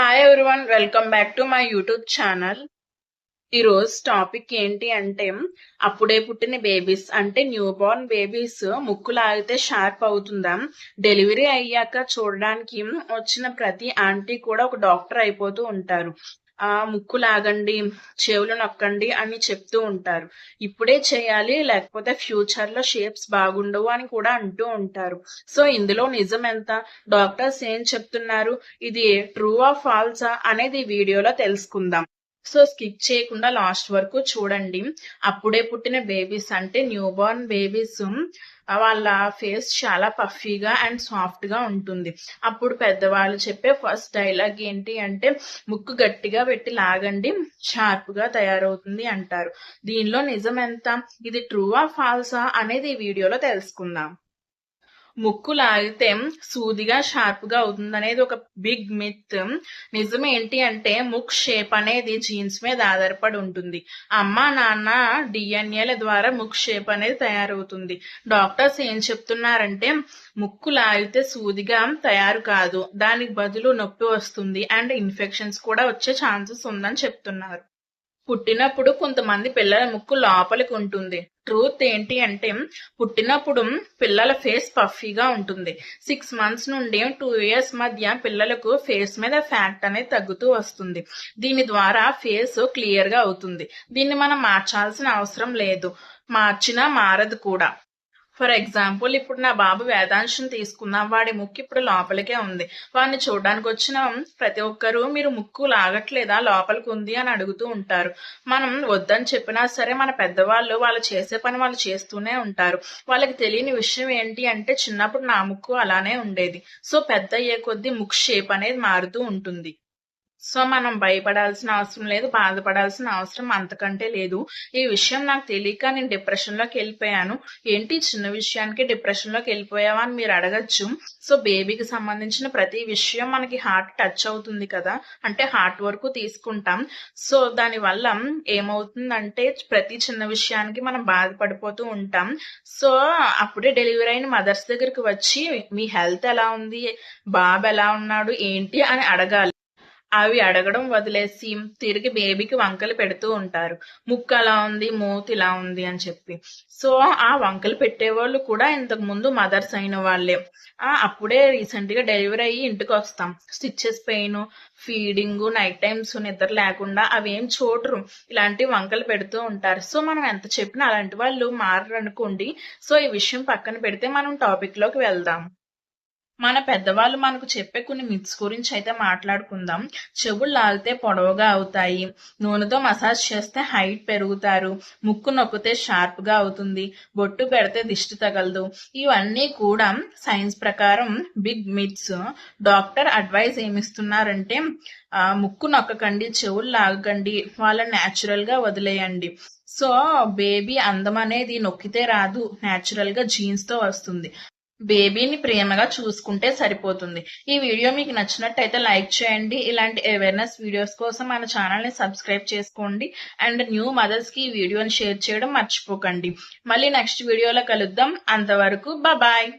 Hi everyone welcome back to my YouTube channel ఈరోజు topic ఏంటి అంటే అప్పుడే పుట్టిన బేబీస్ అంటే న్యూ బోర్న్ బేబీస్ ముక్కు లాగితే షార్ప్ అవుతుందా. డెలివరీ అయ్యాక చూడడానికి వచ్చిన ప్రతి ఆంటీ కూడా ఒక డాక్టర్ అయిపోతూ ఉంటారు. ఆ ముక్కు లాగండి చెవులు నొక్కండి అని చెప్తూ ఉంటారు. ఇప్పుడే చేయాలి లేకపోతే ఫ్యూచర్లో షేప్స్ బాగుండవు అని కూడా అంటూ ఉంటారు. సో ఇందులో నిజం ఎంత? డాక్టర్స్ ఏం చెప్తున్నారు? ఇది ట్రూ ఆ ఫాల్సా అనేది వీడియోలో తెలుసుకుందాం. సో స్కిప్ చేయకుండా లాస్ట్ వరకు చూడండి. అప్పుడే పుట్టిన బేబీస్ అంటే న్యూ బోర్న్ బేబీస్ వాళ్ళ ఫేస్ చాలా పఫీగా అండ్ సాఫ్ట్గా ఉంటుంది. అప్పుడు పెద్దవాళ్ళు చెప్పే ఫస్ట్ డైలాగ్ ఏంటి అంటే ముక్కు గట్టిగా పెట్టి లాగండి షార్ప్గా తయారవుతుంది అంటారు. దీనిలో నిజం ఎంత? ఇది ట్రూవా ఫాల్సా అనేది ఈ వీడియోలో తెలుసుకుందాం. ముక్కు లాగితే సూదిగా షార్ప్గా అవుతుంది అనేది ఒక బిగ్ మిత్ నిజం ఏంటి అంటే ముక్ షేప్ అనేది జీన్స్ మీద ఆధారపడి ఉంటుంది. అమ్మ నాన్న డిఎన్ఏల ద్వారా ముక్ షేప్ అనేది తయారవుతుంది. డాక్టర్స్ ఏం చెప్తున్నారంటే ముక్కు లాగితే సూదిగా తయారు కాదు. దానికి బదులు నొప్పి వస్తుంది అండ్ ఇన్ఫెక్షన్స్ కూడా వచ్చే ఛాన్సెస్ ఉందని చెప్తున్నారు. పుట్టినప్పుడు కొంతమంది పిల్లల ముక్కు లోపలికి ఉంటుంది. ట్రూత్ ఏంటి అంటే పుట్టినప్పుడు పిల్లల ఫేస్ పఫీగా ఉంటుంది. సిక్స్ మంత్స్ నుండి టూ ఇయర్స్ మధ్య పిల్లలకు ఫేస్ మీద ఫ్యాట్ అనేది తగ్గుతూ వస్తుంది. దీని ద్వారా ఫేస్ క్లియర్గా అవుతుంది. దీన్ని మనం మార్చాల్సిన అవసరం లేదు. మార్చినా మారదు కూడా. ఫర్ ఎగ్జాంపుల్ ఇప్పుడు నా బాబు వేదాంశం తీసుకుందాం వాడి ముక్కు ఇప్పుడు లోపలికే ఉంది. వాడిని చూడడానికి వచ్చిన ప్రతి ఒక్కరూ మీరు ముక్కు లాగట్లేదా? లోపలికి ఉంది అని అడుగుతూ ఉంటారు. మనం వద్దని చెప్పినా సరే మన పెద్దవాళ్ళు వాళ్ళు చేసే పని వాళ్ళు చేస్తూనే ఉంటారు. వాళ్ళకి తెలియని విషయం ఏంటి అంటే చిన్నప్పుడు నా ముక్కు అలానే ఉండేది. సో పెద్ద అయ్యే కొద్దీ ముక్కు షేప్ అనేది మారుతూ ఉంటుంది. సో మనం భయపడాల్సిన అవసరం లేదు బాధపడాల్సిన అవసరం అంతకంటే లేదు. ఈ విషయం నాకు తెలియక నేను డిప్రెషన్లోకి వెళ్ళిపోయాను. ఏంటి చిన్న విషయానికి డిప్రెషన్లోకి వెళ్ళిపోయావా అని మీరు అడగచ్చు. సో బేబీకి సంబంధించిన ప్రతి విషయం మనకి హార్ట్ టచ్ అవుతుంది కదా. అంటే హార్ట్ వరకు తీసుకుంటాం. సో దాని వల్ల ఏమవుతుందంటే ప్రతి చిన్న విషయానికి మనం బాధపడిపోతూ ఉంటాం. సో అప్పుడే డెలివరీ అయిన మదర్స్ దగ్గరికి వచ్చి మీ హెల్త్ ఎలా ఉంది? బాబు ఎలా ఉన్నాడు? ఏంటి? అని అడగాలి. అవి అడగడం వదిలేసి తిరిగి బేబీకి వంకలు పెడుతూ ఉంటారు. ముక్కు అలా ఉంది మూతి ఇలా ఉంది అని చెప్పి. సో ఆ వంకలు పెట్టేవాళ్ళు కూడా ఇంతకు ముందు మదర్స్ అయిన వాళ్ళే. ఆ అప్పుడే రీసెంట్గా డెలివరీ అయ్యి ఇంటికి వస్తాం. Stitches pain feeding night times నిద్ర లేకుండా అవి ఏం చూడరు. ఇలాంటి వంకలు పెడుతూ ఉంటారు. సో మనం ఎంత చెప్పినా అలాంటి వాళ్ళు మారరు అనుకోండి సో ఈ విషయం పక్కన పెడితే మనం టాపిక్లోకి వెళ్దాం. మన పెద్దవాళ్ళు మనకు చెప్పే కొన్ని మిత్స్ గురించి అయితే మాట్లాడుకుందాం. చెవులు లాగితే పొడవుగా అవుతాయి. నూనెతో మసాజ్ చేస్తే హైట్ పెరుగుతారు. ముక్కు నొక్కితే షార్ప్గా అవుతుంది. బొట్టు పెడితే దిష్టి తగలదు. ఇవన్నీ కూడా సైన్స్ ప్రకారం బిగ్ మిత్స్ డాక్టర్ అడ్వైస్ ఏమిస్తున్నారంటే ముక్కు నొక్కకండి చెవులు లాగకండి వాళ్ళని న్యాచురల్గా వదిలేయండి. సో బేబీ అందం అనేది నొక్కితే రాదు. న్యాచురల్గా జీన్స్తో జీన్స్తో వస్తుంది. బేబీని ప్రేమగా చూసుకుంటే సరిపోతుంది. ఈ వీడియో మీకు నచ్చినట్టయితే లైక్ చేయండి. ఇలాంటి అవేర్నెస్ వీడియోస్ కోసం మన ఛానల్ని సబ్స్క్రైబ్ చేసుకోండి. అండ్ న్యూ మదర్స్కి ఈ వీడియోని షేర్ చేయడం మర్చిపోకండి. మళ్ళీ నెక్స్ట్ వీడియోలో కలుద్దాం. అంతవరకు బాయ్